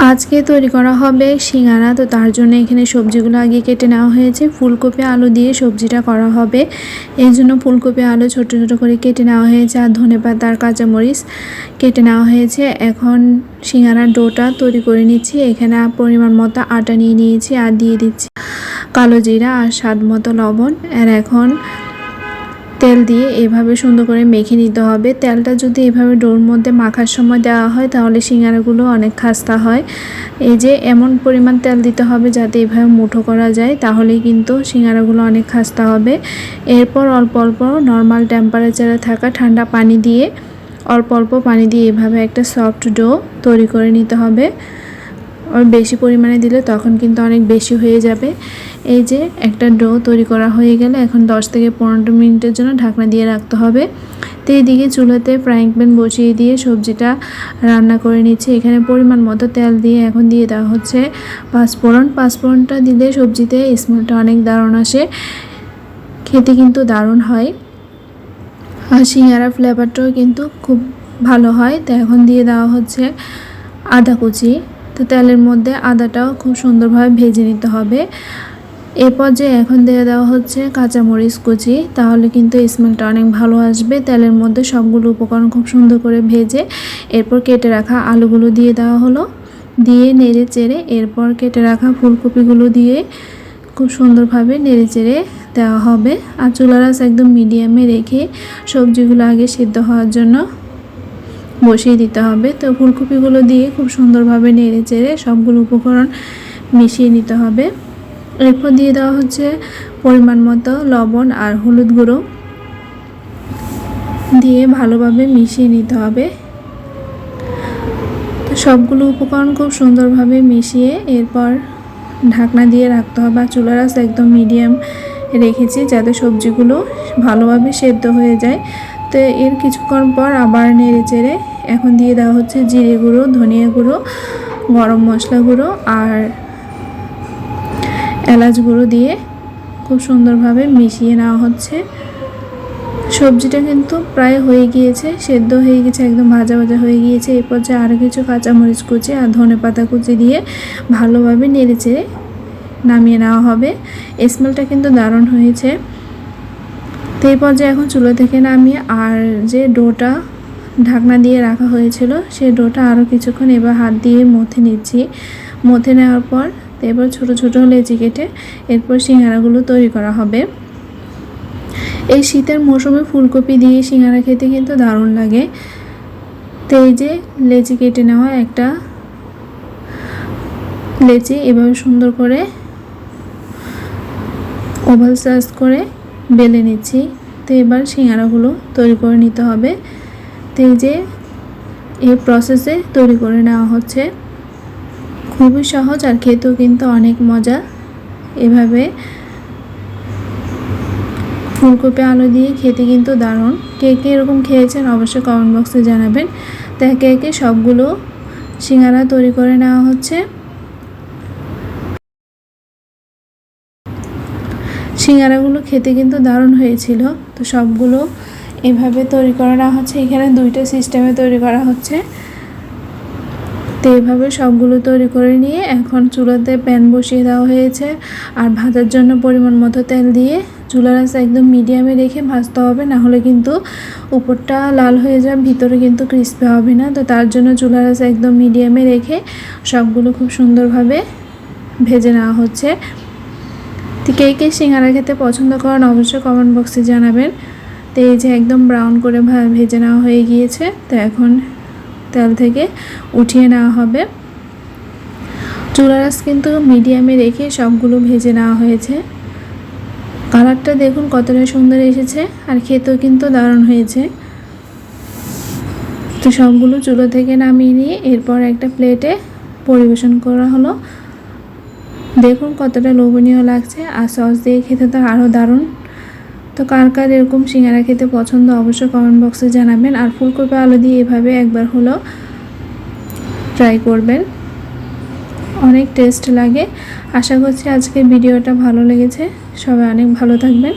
আজকে তৈরি করা হবে সিঙ্গারা। তো তার জন্য এখানে সবজিগুলো আগে কেটে নেওয়া হয়েছে। ফুলকপি, আলু দিয়ে সবজিটা করা হবে। এই জন্য ফুলকপি, আলু ছোট ছোট করে কেটে নেওয়া হয়েছে আর ধনে পাতা আর কাঁচামরিচ কেটে নেওয়া হয়েছে। এখন সিঙ্গারার ডোটা তৈরি করে নিচ্ছি। এখানে পরিমাণ মতো আটা নিয়ে নিয়েছি আর দিয়ে দিচ্ছি কালো জিরা আর স্বাদ মতো লবণ। আর এখন তেল দিয়ে এভাবে সুন্দর করে মেখে নিতে হবে। তেলটা যদি এভাবে ডোর মধ্যে মাখার সময় দেওয়া হয়, তাহলে সিঙ্গারাগুলো অনেক খাস্তা হয়। এই যে এমন পরিমাণ তেল দিতে হবে যাতে এভাবে মুঠো করা যায়, তাহলেই কিন্তু সিঙ্গারাগুলো অনেক খাস্তা হবে। এরপর অল্প অল্প নর্মাল টেম্পারেচারে থাকা ঠান্ডা পানি দিয়ে, অল্প অল্প পানি দিয়ে এভাবে একটা সফট ডো তৈরি করে নিতে হবে। বেশি পরিমাণে দিলে তখন কিন্তু অনেক বেশি হয়ে যাবে। এই যে একটা ডো তৈরি করা হয়ে গেলে এখন 10 থেকে পনেরো মিনিটের জন্য ঢাকনা দিয়ে রাখতে হবে। তো এইদিকে চুলাতে ফ্রাইং প্যান বসিয়ে দিয়ে সবজিটা রান্না করে নিচ্ছে। এখানে পরিমাণ মতো তেল দিয়ে এখন দিয়ে দেওয়া হচ্ছে পাঁচফোড়ন। পাঁচফোড়নটা দিলে সবজিতে স্মেলটা অনেক দারুণ আসে। খেতে কিন্তু দারুণ হয়। আর সিঙ্গারা ফ্লেভারটাও কিন্তু খুব ভালো হয়। তো এখন দিয়ে দেওয়া হচ্ছে আদা কুচি। তো তেলের মধ্যে আদাটাও খুব সুন্দরভাবে ভেজে নিতে হবে। এরপর যে এখন দিয়ে দেওয়া হচ্ছে কাঁচামরিচ কুচি। তাহলে কিন্তু স্মেলটা অনেক ভালো আসবে। তেলের মধ্যে সবগুলো উপকরণ খুব সুন্দর করে ভেজে এরপর কেটে রাখা আলুগুলো দিয়ে দেওয়া হলো। দিয়ে নেড়ে চেড়ে এরপর কেটে রাখা ফুলকপিগুলো দিয়ে খুব সুন্দরভাবে নেড়ে চেড়ে দেওয়া হবে। আর চুলার আঁচ একদম মিডিয়ামে রেখে সবজিগুলো আগে সিদ্ধ হওয়ার জন্য বসিয়ে দিতে হবে। তো ফুলকপিগুলো দিয়ে খুব সুন্দরভাবে নেড়ে চেড়ে সবগুলো উপকরণ মিশিয়ে নিতে হবে। এরপর দিয়ে দেওয়া হচ্ছে পরিমাণ মতো লবণ আর হলুদ গুঁড়ো। দিয়ে ভালোভাবে মিশিয়ে নিতে হবে। সবগুলো উপকরণ খুব সুন্দরভাবে মিশিয়ে এরপর ঢাকনা দিয়ে রাখতে হবে আর চুলার আঁচ একদম মিডিয়াম রেখেছি যাতে সবজিগুলো ভালোভাবে সেদ্ধ হয়ে যায়। তো এর কিছুক্ষণ পর আবার নেড়ে চেড়ে এখন দিয়ে দেওয়া হচ্ছে জিরে গুঁড়ো, ধনিয়া গুঁড়ো, গরম মশলা গুঁড়ো আর এলাচ গুঁড়ো দিয়ে খুব সুন্দরভাবে মিশিয়ে নেওয়া হচ্ছে। সবজিটা কিন্তু প্রায় হয়ে গিয়েছে, সেদ্ধ হয়ে গেছে, একদম ভাজা ভাজা হয়ে গিয়েছে। এই পর্যায়ে আরও কিছু কাঁচামরিচ কুচি আর ধনে পাতা কুচি দিয়ে ভালোভাবে নেড়ে চেড়ে নামিয়ে নেওয়া হবে। স্মেলটা কিন্তু দারুণ হয়েছে। তো এই পর্যায়ে এখন চুলো থেকে নামিয়ে আর যে ডোটা ঢাকনা দিয়ে রাখা হয়েছিল সেই ডোটা আরও কিছুক্ষণ এবার হাত দিয়ে মথে নিচ্ছি। মথে নেওয়ার পর এবার ছোট ছোট লেচি কেটে এরপর সিঙ্গারাগুলো তৈরি করা হবে। এই শীতের মৌসুমে ফুলকপি দিয়ে সিঙ্গারা খেতে কিন্তু দারুণ লাগে। তো এই যে লেচি কেটে নেওয়া একটা লেচি, এভাবে সুন্দর করে ওভাল সাইজ করে বেলে নিচ্ছি। তো এবার সিঙ্গারাগুলো তৈরি করে নিতে হবে। তো এই যে এই প্রসেসে তৈরি করে নেওয়া হচ্ছে। খুবই সহজ আর খেতেও কিন্তু অনেক মজা। এভাবে ফুলকপি, আলু দিয়ে খেতে কিন্তু দারুণ। কে কে এরকম খেয়েছেন অবশ্যই কমেন্ট বক্সে জানাবেন। তো একে একে সবগুলো সিঙ্গারা তৈরি করে নেওয়া হচ্ছে। সিঙ্গারাগুলো খেতে কিন্তু দারুণ হয়েছিল। তো সবগুলো এভাবে তৈরি করে নেওয়া হচ্ছে। এখানে দুইটা সিস্টেমে তৈরি করা হচ্ছে। তো এইভাবে সবগুলো তৈরি করে নিয়ে এখন চুলাতে প্যান বসিয়ে দেওয়া হয়েছে। আর ভাজার জন্য পরিমাণ মতো তেল দিয়ে চুলার আঁচ একদম মিডিয়ামে রেখে ভাজতে হবে, না হলে কিন্তু উপরটা লাল হয়ে যাবে, ভিতরে কিন্তু ক্রিস্পি হবে না। তো তার জন্য চুলার আঁচ একদম মিডিয়ামে রেখে সবগুলো খুব সুন্দরভাবে ভেজে নেওয়া হচ্ছে। তো কে কে সিঙ্গারা খেতে পছন্দ করেন অবশ্যই কমেন্ট বক্সে জানাবেন। তো এই যে একদম ব্রাউন করে ভেজে নেওয়া হয়ে গিয়েছে, তো এখন তেল থেকে উঠিয়ে নেওয়া হবে। চুলারাস কিন্তু মিডিয়ামে রেখে সবগুলো ভেজে নেওয়া হয়েছে। কালারটা দেখুন কতটা সুন্দর এসেছে আর খেতেও কিন্তু দারুণ হয়েছে। তো সবগুলো চুলো থেকে নামিয়ে নিয়ে এরপর একটা প্লেটে পরিবেশন করা হলো। দেখুন কতটা লোভনীয় লাগছে আর সস দিয়ে খেতে তো আরও দারুণ। তো কার কার এরকম সিঙ্গারা খেতে পছন্দ অবশ্যই কমেন্ট বক্সে জানাবেন। আর ফুলকপি আলু দিয়ে এভাবে একবার হলো ট্রাই করবেন। অনেক টেস্ট লাগে। আশা করছি আজকে ভিডিওটা ভালো লেগেছে। সবাই অনেক ভালো থাকবেন।